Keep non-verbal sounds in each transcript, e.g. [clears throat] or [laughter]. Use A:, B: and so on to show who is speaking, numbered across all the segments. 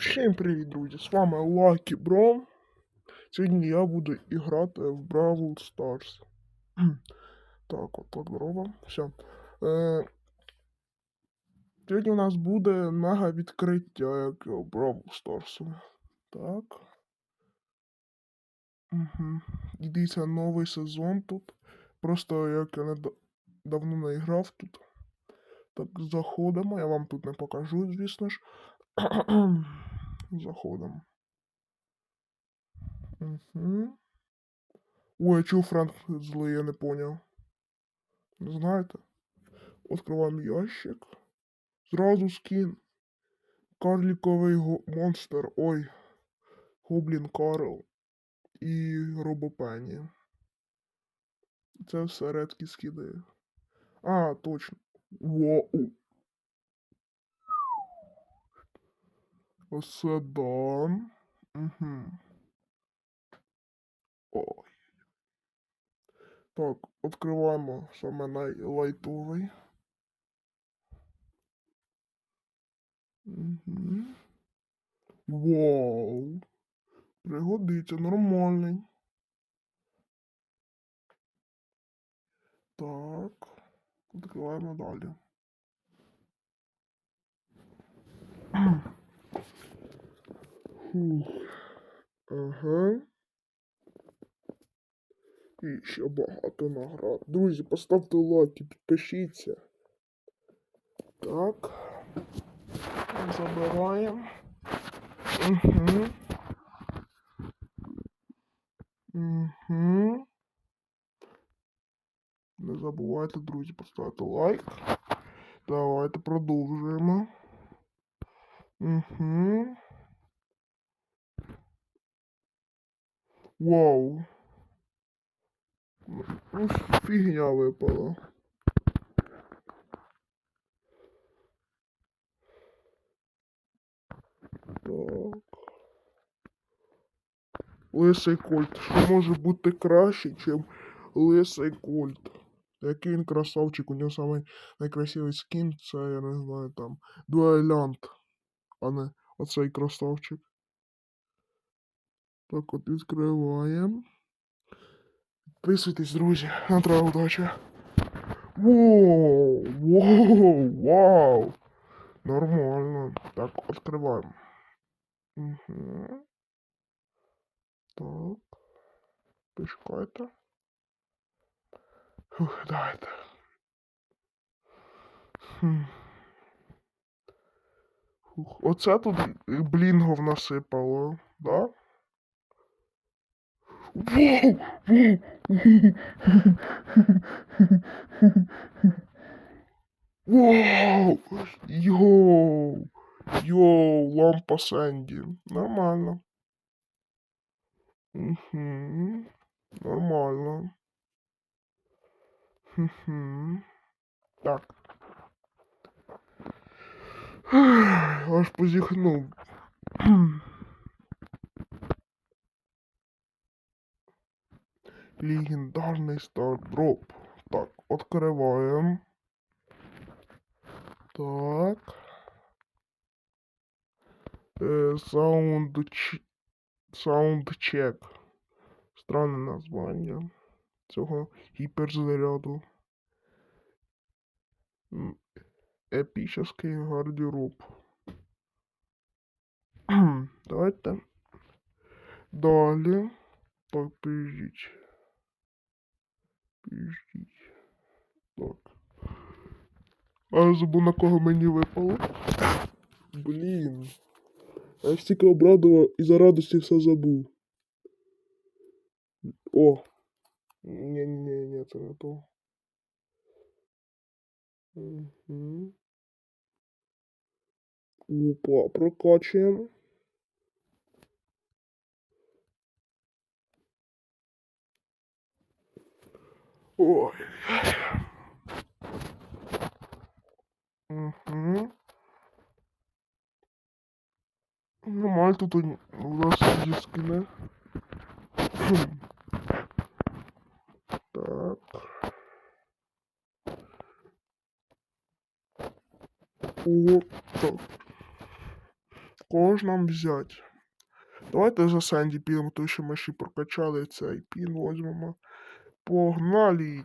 A: Всім привіт, друзі! З вами Lucky Bro. Сьогодні я буду грати в Бравл Stars. Так, от так робимо. Все. Е, сьогодні у нас буде мега відкриття як в Бравл Stars. Так. Угу. Дивіться, новий сезон тут. Просто як я не давно не грав тут. Так, заходимо. Я вам тут не покажу, звісно ж. Заходимо. Угу. Ой, а чого Франк злий, я не поняв. Знаєте? Откриваємо ящик. Зразу скін. Карліковий монстр. Ой. Гоблін Карл. І Робопені. Це все редкі скіди. А, точно. Воу. Оце Угу. Ой. Так, відкриваємо саме найлайтовий. Угу. Вау. Пригодиться, нормальний. Так. Відкриваємо далі. Ага. І ще багато наград. Друзі, поставте лайк і підпишіться. Так. Забираємо. Угу. Угу. Не забувайте, друзі, поставити лайк. Давайте продовжуємо. Угу. Вау. Ну, фігня випала. Так. Лисий кольт. Що може бути краще, ніж лисий кольт? Який він красавчик, у нього самий найкрасивий скін, це, я не знаю, там, дуелянт, а не оцей красавчик. Так от відкриваємо. Підписуйтесь, друзі. На треба удача. Воу, воу, вау. Нормально. Так, відкриваємо. Угу. Так. Почекайте. Фух, давайте. Хм. Фух. Оце тут блінгов насипало, да? Йоу! Йоу, лампа Сенді. Нормально. Угу. Нормально. Угу. Так. Аж позіхнув. Легендарний стардроп. Так, відкриваємо. Так. Е, саундч... Саундчек. Странне названня цього гіперзаряду. Епічний гардероб. Давайте. Далі. Так, підождіть. Підождіть. Так. А я забув на кого мені випало. Блін. Я ж тільки обрадував і за радості все забув. О! Ні, ні, ні, це не то. Угу. Опа, прокачуємо. Ой. Угу. Нормально тут у нас є скини. Так. О, так. Кого нам взяти? Давайте за Сенді підемо, тому що ми ще прокачали цей пін возьмемо. Погнали.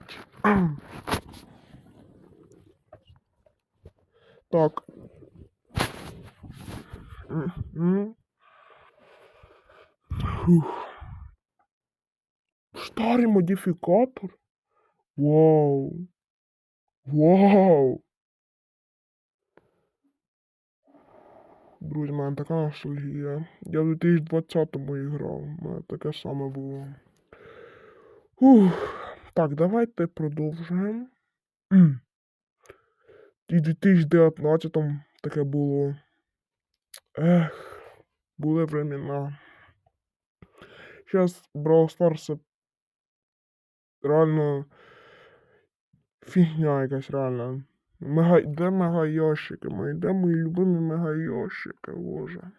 A: Так. Фух. Старий модифікатор? Вау. Вау. Друзі, в мене така ностальгія. Я в 2020-му грав. У мене таке саме було. Ух. Так, давайте продовжуємо. І в 2019-му таке було. Ех, були времена. Зараз Brawl Stars реально фігня якась реально. Мега... Де мега ящики мої? Де мої любимі мега ящики, боже.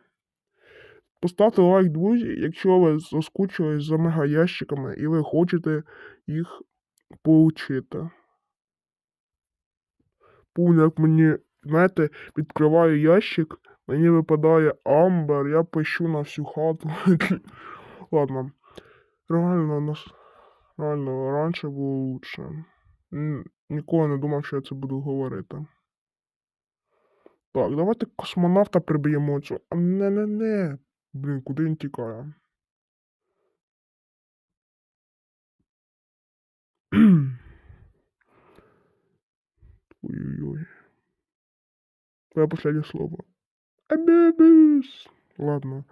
A: Поставте лайк, друзі, якщо ви заскучились за мега ящиками і ви хочете їх получити. Помню, як мені, знаєте, відкриваю ящик, мені випадає амбер, я пишу на всю хату. [laughs] Ладно. Реально, нас... реально, раніше було лучше. Ніколи не думав, що я це буду говорити. Так, давайте космонавта приб'ємо цю. А не-не-не. Блін, куди він тікає? Ой-ой-ой. Твоє последнее слово. Абебус. Ладно.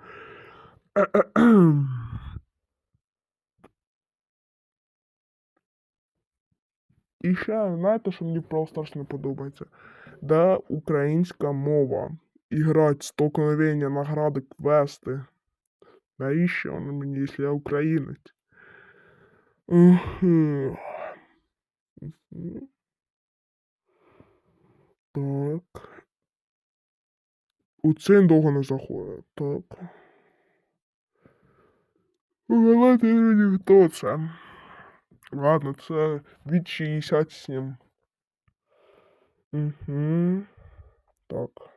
A: І ще, знаєте, що мені в Stars не подобається? Де українська мова. І грати столкновення, награди, квести. Навіщо вони мені, якщо я українець? Мгм. Так. У цей довго не заходить. Так. Угадайте мені, хто це. Ладно, це від 67. Угу. Так.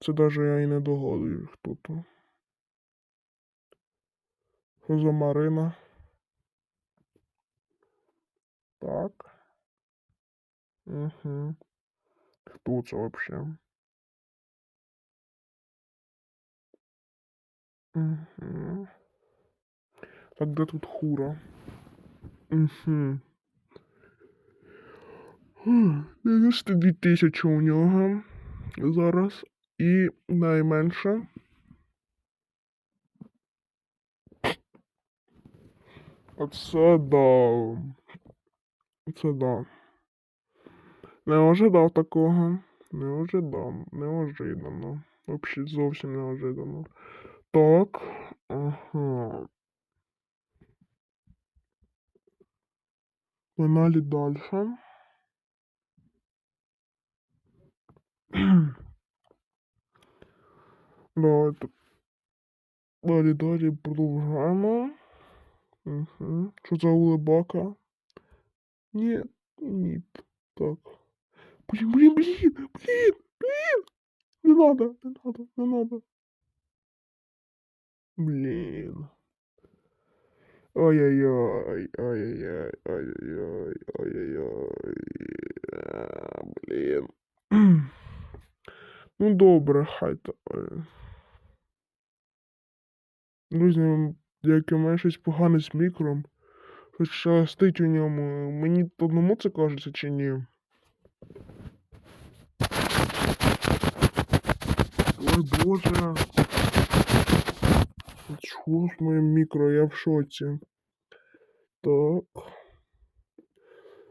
A: Це даже я і не догадую, хто то. За Марина? Так. Угу. Хто це вообще? Угу. Так, де тут хура? Угу. 92 тисячі у нього зараз. І найменше. Оце да. Це да. Не ожидав такого. Не ожидав. Неожиданно. Вообще зовсім неожиданно. Так. Ага. Погнали дальше. [clears throat] Давайте. Далі, далі продовжаємо. Угу. Що за улыбака? Ні, ні. Так. Блін, блін, блін, блін, блін. Не надо, не надо, не надо. Блін. Ой-ой-ой, ой-ой-ой, ой-ой-ой, ой-ой-ой. А, Блін. Ну добре, хай то. Друзі, як мене щось погане з мікром. Щось шелестить у ньому. Мені одному це кажеться чи ні? Ой боже. Чого ж моє мікро? Я в шоці. Так.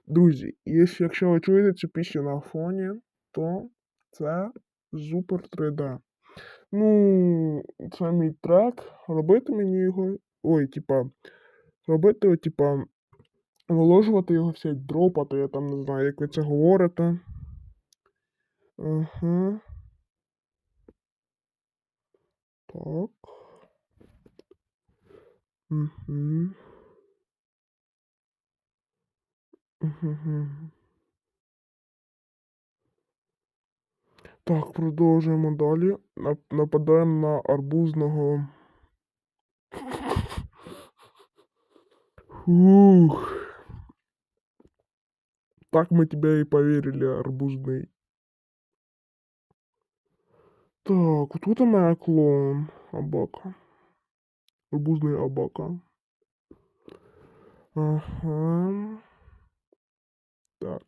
A: Друзі, якщо, ви чуєте цю пісню на фоні, то це Супер 3D. Ну, це мій трек. Робити мені його. Ой, типа. Робити, типа. Виложувати його всі дропати, я там не знаю, як ви це говорите. Ага. Так. Угу. Угу. Так, продовжуємо далі. Нап- Нападаємо на арбузного. Ух. Так мы тебе и поверили, арбузный. Так, вот тут у меня клоун. Абака. Арбузный абака. Ага. Так.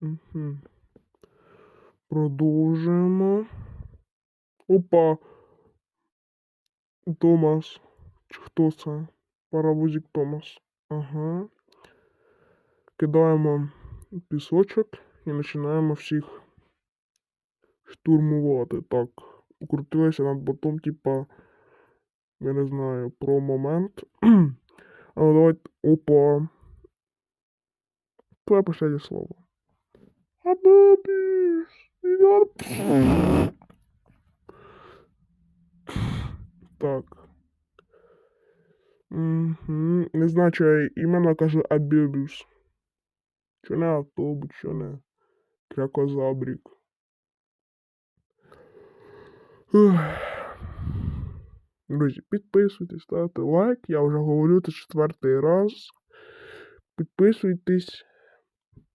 A: Угу. Продовжуємо. Опа. Томас. Чи хто це? Паровозик Томас. Ага. Кидаємо пісочок і починаємо всіх штурмувати. Так. Крутилися над ботом, типа. Я не знаю, про момент. [clears throat] А ну давайте. Опа. Твоє последнє слово. Абабіс. Так. Не знаю, що я іменно кажу Абібіс. Що не автобус, що не крякозабрік. Друзі, підписуйтесь, ставте лайк. Я вже говорю це четвертий раз. Підписуйтесь.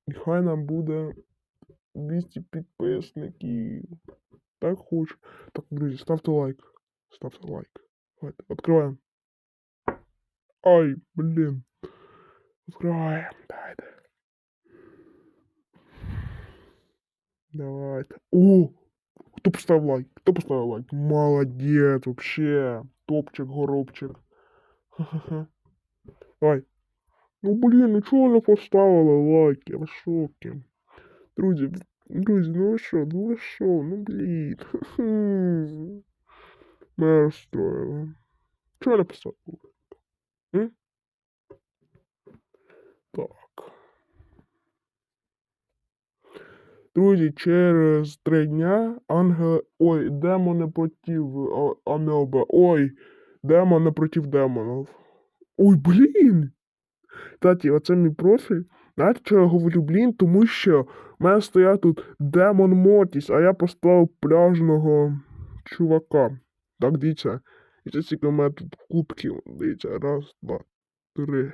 A: І хай нам буде 200 підписників. Так хочу. Так, друзі, ставте лайк. Ставте лайк. Давайте, відкриваємо. Ай, блін. Відкриваємо. Давайте. Давайте. О! Хто поставив лайк? Хто поставив лайк? Молодець, вообще. Топчик, горобчик. Ха-ха-ха. Давай. Ну блін, ну чого не поставили лайк? Я в шокі. Друзі, друзі, ну ви що, ну ви що, ну блін. [laughs] Мене розстроїло. Чого? М? Так. Друзі, через три дня ангели. Ой, демони против а- амеба. Ой, демони против демонів. Ой, блін! Кстати, оце мій профіль. Знаєте, чого я говорю, блін? Тому що в мене стоять тут Демон Мотіс, а я поставив пляжного чувака. Так, дивіться. І це тільки в мене тут кубків. Дивіться, раз, два, три.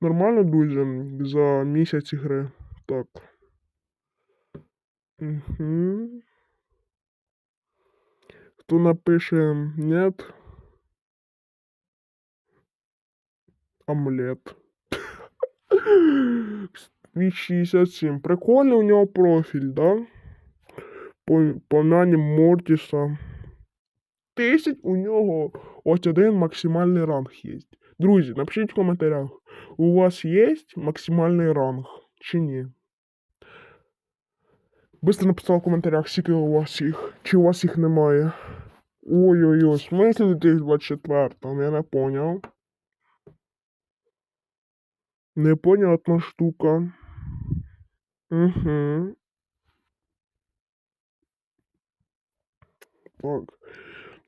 A: Нормально, друзі, за місяць гри. Так. Угу. Хто напише нет? Омлет. Від 67. Прикольний у нього профіль, да? По, по нані Мортіса. 10 у нього ось один максимальний ранг є. Друзі, напишіть в коментарях, у вас є максимальний ранг чи ні? Быстро написав в коментарях, скільки у вас їх, чи у вас їх немає. Ой-ой-ой, в смысле 2024 Я не понял. Непонятна штука. Угу. Так.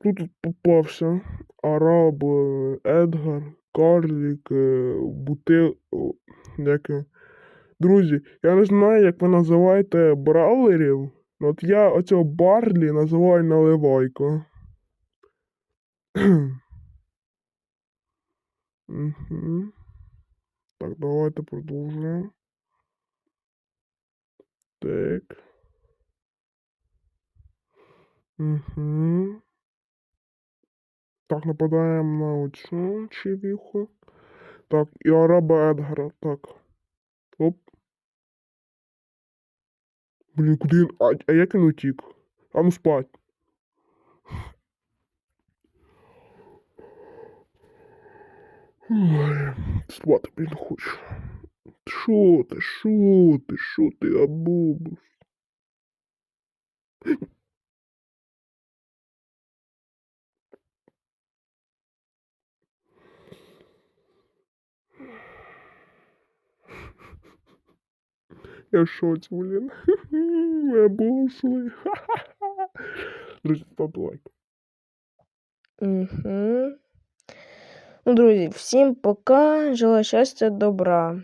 A: Тут попався араб е, Едгар, Карлік, е, Бутил. Друзі, я не знаю, як ви називаєте бравлерів. но От я оцього Барлі називаю наливайко. Угу. Так, давайте продовжуємо. Так. Угу. Так, нападаємо на оцю чевіху. Так, і араба Едгара. Так. Оп. Блін, куди він. А, а як він утік? А ну спать. спати, блін, хочу. Шо ти, шо ти, шо ти, абубус? Я в шоці, блін. Ми обосли. Друзі, ставте лайк.
B: Угу. Ну, друзі, всім пока. Желаю щастя, добра.